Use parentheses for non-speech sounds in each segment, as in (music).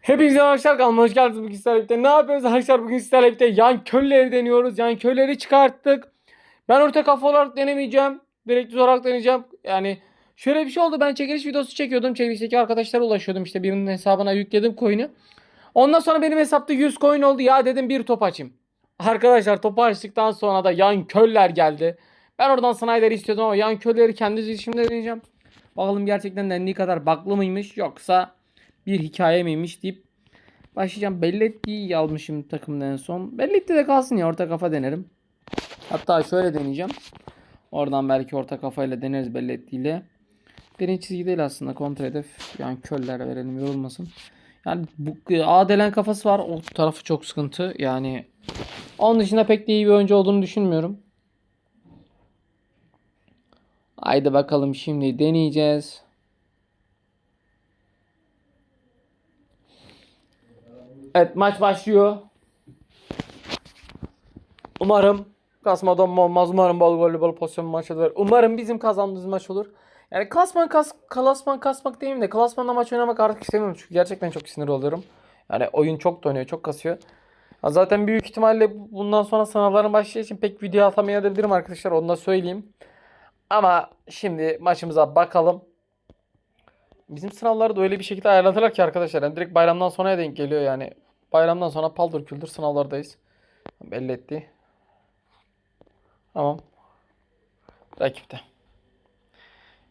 Hepinize arkadaşlar kanalıma hoş geldiniz bugün sizlerle. Ne yapıyoruz arkadaşlar bugün sizlerle yan kölleri deniyoruz. Yan kölleri çıkarttık. Ben orta kafa olarak denemeyeceğim. Direkt olarak deneyeceğim. Yani şöyle bir şey oldu. Ben çekiliş videosu çekiyordum. Çekilişteki arkadaşlara ulaşıyordum. İşte birinin hesabına yükledim coin'i. Ondan sonra benim hesapta 100 coin oldu. Ya dedim bir top açayım. Arkadaşlar topu açtıktan sonra da yan köller geldi. Ben oradan Snyder'i istiyordum ama yan kölleri kendi dizişimde deneyeceğim. Bakalım gerçekten dendiği kadar baklı mıymış yoksa bir hikaye miymiş deyip başlayacağım. Belletti'yi almışım takımda en son. Belletti de kalsın ya orta kafa denerim. Hatta şöyle deneyeceğim. Oradan belki orta kafayla deneriz Belletti ile. Birinci çizgi değil aslında kontrol hedef. Yani köller verelim yorulmasın. Yani bu A delen kafası var. O tarafı çok sıkıntı. Yani onun dışında pek de iyi bir oyuncu olduğunu düşünmüyorum. Haydi bakalım şimdi deneyeceğiz. Evet maç başlıyor. Umarım kasmadan olmaz. Umarım bol gollü bol pozisyon maç olur. Umarım bizim kazandığımız maç olur. Yani klasman kas, klasman kasmak değil de klasmanla maç oynamak artık istemiyorum. Çünkü gerçekten çok sinir oluyorum. Yani oyun çok dönüyor, çok kasıyor. Ya zaten büyük ihtimalle bundan sonra sınavların başlayacağı için pek video atamayabilirim arkadaşlar. Onu da söyleyeyim. Ama şimdi maçımıza bakalım. Bizim sınavları da öyle bir şekilde ayarladılar ki arkadaşlar. Yani direkt bayramdan sonraya denk geliyor yani. Bayramdan sonra paldır küldür sınavlardayız. Belli etti. Tamam. Rakipte.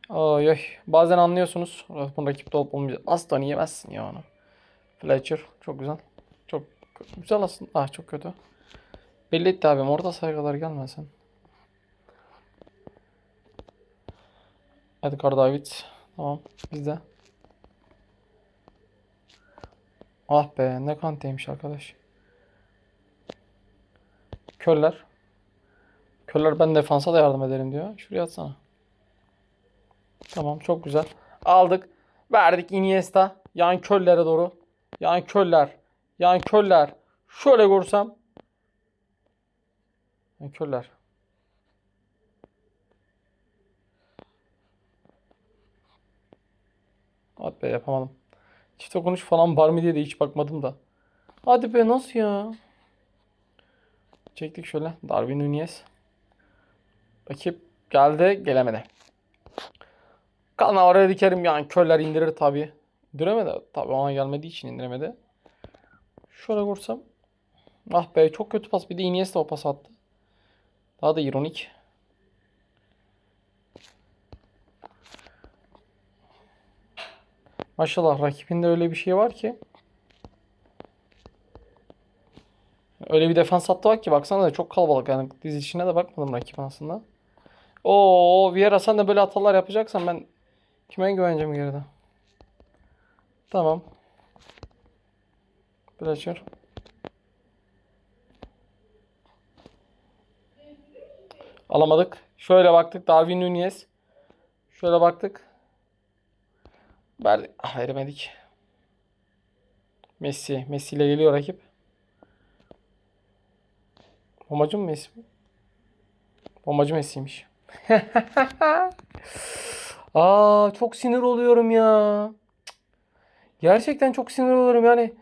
Oy oy. Bazen anlıyorsunuz. Bunun rakipte olup olmayacak. Aslan yemezsin ya onu. Fletcher. Çok güzel. Çok güzel aslında. Ah çok kötü. Belli etti abim. Orada saygılar gelmesin. Edgar David. Tamam. Bizde. Ah be ne kanteymiş arkadaş. Köller. Köller ben defansa da yardım ederim diyor. Şuraya atsana. Tamam çok güzel. Aldık. Verdik Iniesta. Yan köllere doğru. Yan köller. Yan köller. Şöyle vursam. Yan köller. Be yapamadım. Çift dokunuş falan var mı diye de hiç bakmadım da. Hadi be nasıl ya? Çektik şöyle. Darwin Nunez. Rakip geldi gelemedi. Kana oraya dikerim yani köller indirir tabi. İndiremedi. Tabi ona gelmediği için indiremedi. Şöyle vursam. Ah be çok kötü pas. Bir de Iniesta o pas attı. Daha da ironik. Maşallah rakibinde öyle bir şey var ki. Öyle bir defans hattı var ki baksana da çok kalabalık yani dizilişine de bakmadım rakip aslında. Oo Vieira sen de böyle hatalar yapacaksan ben kime güveneceğim geride? Tamam. Fletcher. Alamadık. Şöyle baktık. Darwin Nunez. Şöyle baktık. Ver, ah, veremedik. Messi. Messi ile geliyor rakip. Bombacı mı Messi? Bombacı Messi'ymiş. (laughs) Aa çok sinir oluyorum ya. Gerçekten çok sinir oluyorum yani.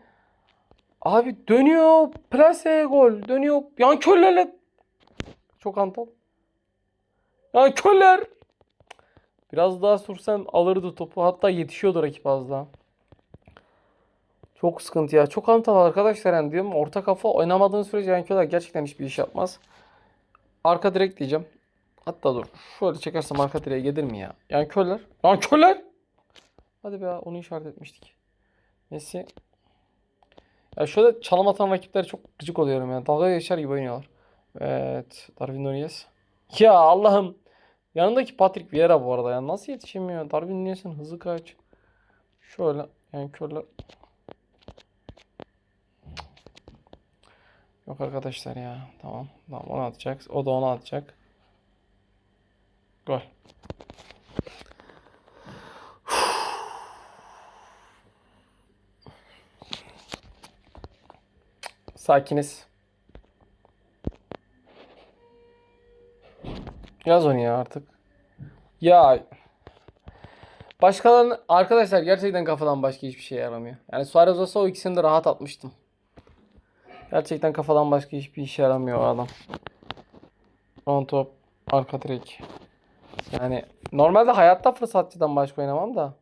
Abi dönüyor plase gol. Dönüyor. Yan köllerle. Çok antal. Yan köller. Biraz daha sürsen alırdı topu. Hatta yetişiyordu rakip az daha. Çok sıkıntı ya. Çok antal arkadaşlar yani diyorum. Orta kafa oynamadığın sürece yani köler gerçekten hiçbir iş yapmaz. Arka direkt diyeceğim. Hatta dur. Şöyle çekersem arka direğe gelir mi ya? Yani köller. Lan köller. Hadi be onu işaret etmiştik. Messi. Ya şöyle çalım atan rakipler çok gıcık oluyorum ya. Dalga geçer gibi oynuyorlar. Evet. Darwin Nunez. Ya Allah'ım. Yanındaki Patrick Vieira bu arada ya. Nasıl yetişemiyor? Darwin Nunez'in hızı kaç? Şöyle. Yani körler. Yok arkadaşlar ya. Tamam. Tamam onu atacak. O da onu atacak. Gol. Sakiniz. Yaz onu ya artık. Ya Başkalarının arkadaşlar gerçekten kafadan başka hiçbir şey yaramıyor. Yani Suarez olsa o ikisini de rahat atmıştım. Gerçekten kafadan başka hiçbir işe yaramıyor o adam. Ön top, arka direk. Yani normalde hayatta fırsatçıdan başka oynamam da.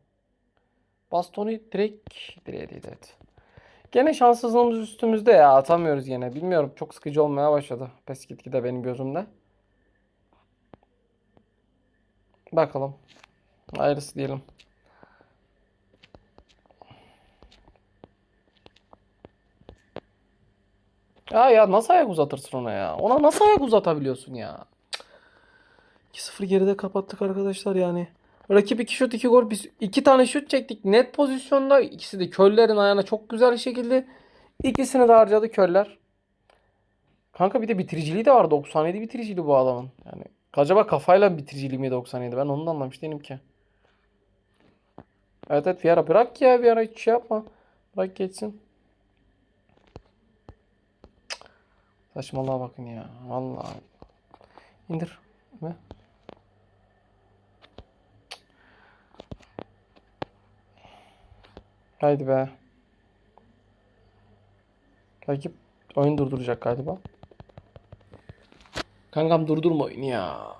Bastoni direkt direğe değil evet. Gene şanssızlığımız üstümüzde ya atamıyoruz yine. Bilmiyorum çok sıkıcı olmaya başladı. Pes gitgide benim gözümde. Bakalım. Hayırlısı diyelim. Ya ya nasıl ayak uzatırsın ona ya? Ona nasıl ayak uzatabiliyorsun ya? Cık. 2-0 geride kapattık arkadaşlar yani. Rakip 2 şut 2 gol. Biz 2 tane şut çektik. Net pozisyonda. İkisi de Köller'in ayağına çok güzel şekilde. İkisini de harcadı Köller. Kanka bir de bitiriciliği de var. 97 bitiriciliği bu adamın. Yani acaba kafayla bitiriciliği mi 97? Ben onu da anlamış değilim ki. Evet evet bir ara bırak ya bir ara hiç şey yapma. Bırak geçsin. Saçmalığa bakın ya. Vallahi. İndir. Ve. Haydi be. Rakip oyun durduracak galiba. Kankam durdurma oyunu ya.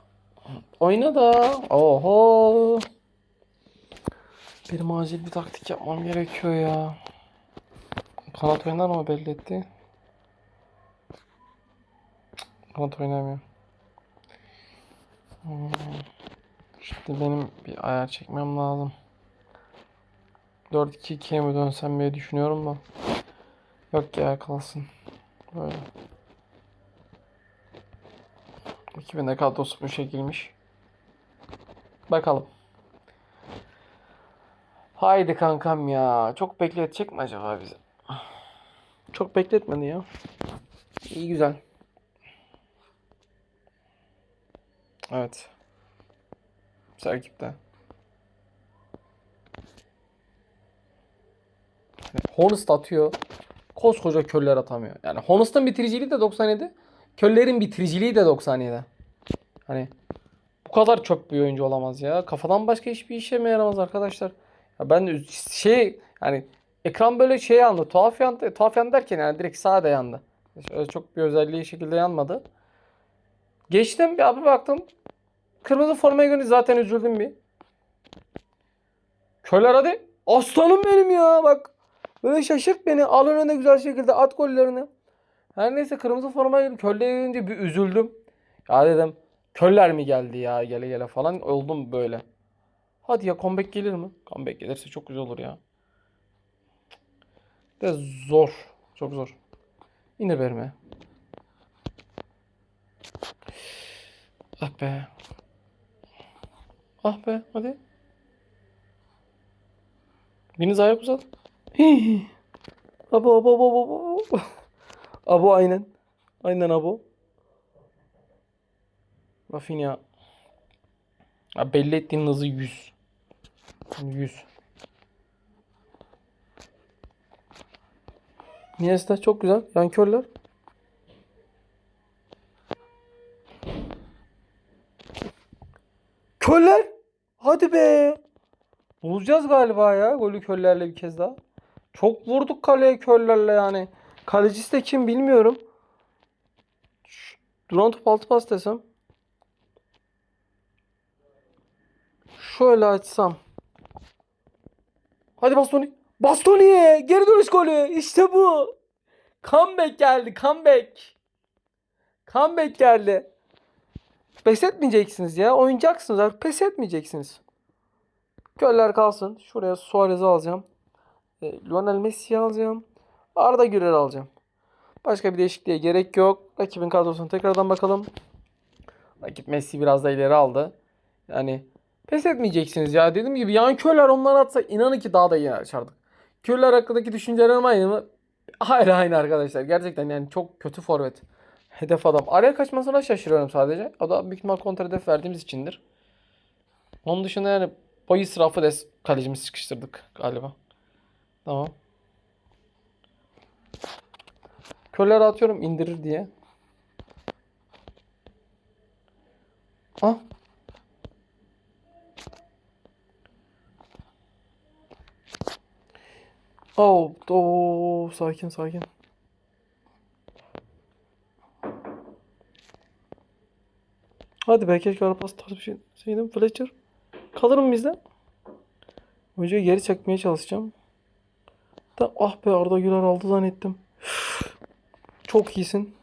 Oyna da. Oho. Benim acil bir taktik yapmam gerekiyor ya. Kanat oynar mı belli etti. Kanat oynamıyor. Hmm. Şimdi benim bir ayar çekmem lazım. 4-2-2'ye mi dönsem diye düşünüyorum da. Yok ya kalsın. Böyle. 2000'de kadrosu bu şekilmiş. Bakalım. Haydi kankam ya. Çok bekletecek mi acaba bizi? Çok bekletmedi ya. İyi güzel. Evet. Sergip'te. Honest atıyor. Koskoca köller atamıyor. Yani Honest'ın bitiriciliği de 97. Köller'in bitiriciliği de 97. Hani bu kadar çöp bir oyuncu olamaz ya. Kafadan başka hiçbir işe mi yaramaz arkadaşlar? Ya ben şey yani ekran böyle şey yandı. Tuhaf yandı. Tuhaf yandı derken yani direkt sade yandı. Öyle çok bir özelliği şekilde yanmadı. Geçtim bir abi baktım. Kırmızı formaya göre zaten üzüldüm bir. Köler hadi. Aslanım benim ya bak. Böyle şaşırt beni. Al önüne güzel şekilde at gollerini. Her neyse kırmızı formaya girdim. Köller gelince bir üzüldüm. Ya dedim köller mi geldi ya gele gele falan oldum böyle. Hadi ya comeback gelir mi? Comeback gelirse çok güzel olur ya. De zor. Çok zor. İndir verme. Ah be. Ah be hadi. Biriniz ayak uzat. (laughs) Hii. Abo abo abo abo abo. Aynen. Aynen abo. Rafinha. Ya belli ettiğin hızı 100. 100. Iniesta çok güzel. Yan körler. Körler. Hadi be. Bulacağız galiba ya golü körlerle bir kez daha. Çok vurduk kaleye körlerle yani. Kalecisi de kim bilmiyorum. Duran top altı pas desem. Şöyle açsam. Hadi Bastoni. Bastoni! Geri dönüş golü. İşte bu. Comeback geldi. Comeback. Comeback geldi. Pes etmeyeceksiniz ya. Oynayacaksınız. artık. Pes etmeyeceksiniz. Göller kalsın. Şuraya Suarez'i alacağım. E, Lionel Messi'yi alacağım. Arda Güler'i alacağım. Başka bir değişikliğe gerek yok. Rakibin kadrosuna tekrardan bakalım. Rakip Messi biraz da ileri aldı. Yani pes etmeyeceksiniz ya. Dediğim gibi yan köller onları atsa inanın ki daha da iyi açardık. Köller hakkındaki düşüncelerim aynı mı? Hayır aynı arkadaşlar. Gerçekten yani çok kötü forvet. Hedef adam. Araya kaçmasına şaşırıyorum sadece. O da büyük ihtimal kontra hedef verdiğimiz içindir. Onun dışında yani boy israfı des kalecimizi sıkıştırdık galiba. Tamam. Köller atıyorum indirir diye. Ah. Oh, oh, sakin sakin. Hadi be keşke Arpas bir şey. Şeydim Fletcher. Kalır mı bizden? Hocayı geri çekmeye çalışacağım. Da, ah be Arda Güler aldı zannettim. Çok iyisin.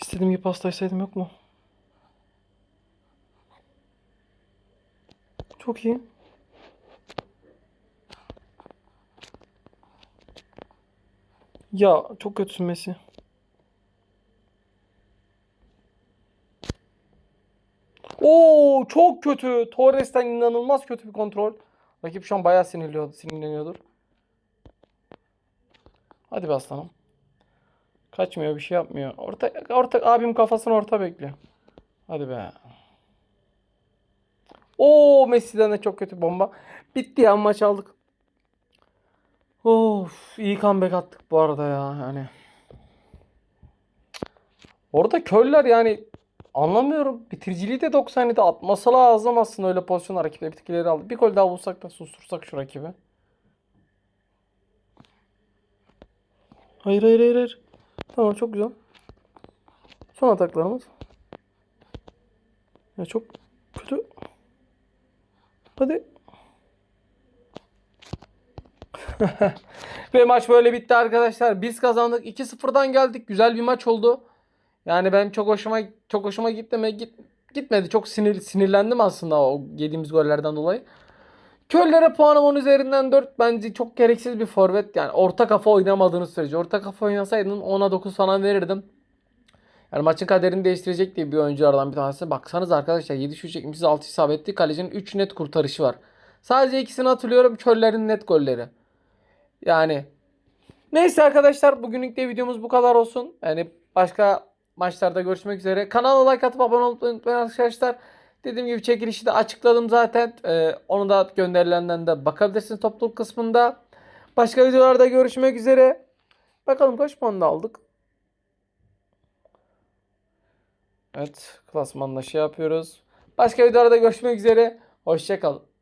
İstediğim gibi paslaşsaydım yok mu? Çok iyi. Ya çok kötüsün Messi. Çok kötü. Torres'ten inanılmaz kötü bir kontrol. Rakip şu an bayağı sinirliyordu, sinirleniyordur. Hadi be aslanım. Kaçmıyor, bir şey yapmıyor. Orta, orta abim kafasını orta bekliyor. Hadi be. Oo Messi'den de çok kötü bomba. Bitti ya maç aldık. Of iyi comeback attık bu arada ya yani. Orada köller yani anlamıyorum. Bitiriciliği de 90'ı atması lazım aslında öyle pozisyon rakiple bitkileri aldı. Bir gol daha bulsak da sustursak şu rakibi. Hayır hayır hayır hayır. Tamam çok güzel. Son ataklarımız. Ya çok kötü. Hadi. (laughs) Ve maç böyle bitti arkadaşlar. Biz kazandık. 2-0'dan geldik. Güzel bir maç oldu. Yani ben çok hoşuma çok hoşuma gitti mi? Git, gitmedi. Çok sinir sinirlendim aslında o yediğimiz gollerden dolayı. Köllere puanım 10 üzerinden 4 bence çok gereksiz bir forvet. Yani orta kafa oynamadığını sürece. Orta kafa oynasaydın 10'a 9 falan verirdim. Yani maçın kaderini değiştirecek diye bir oyunculardan bir tanesi. Baksanız arkadaşlar 7 şut çekmişiz 6 isabetli. Kalecinin 3 net kurtarışı var. Sadece ikisini hatırlıyorum. Köllerin net golleri. Yani neyse arkadaşlar bugünlük de videomuz bu kadar olsun. Yani başka maçlarda görüşmek üzere. Kanala like atıp abone olmayı unutmayın arkadaşlar. Dediğim gibi çekilişi de açıkladım zaten. Ee, onu da gönderilenden de bakabilirsiniz topluluk kısmında. Başka videolarda görüşmek üzere. Bakalım kaç puan da aldık. Evet klasmanda şey yapıyoruz. Başka videolarda görüşmek üzere. Hoşçakalın.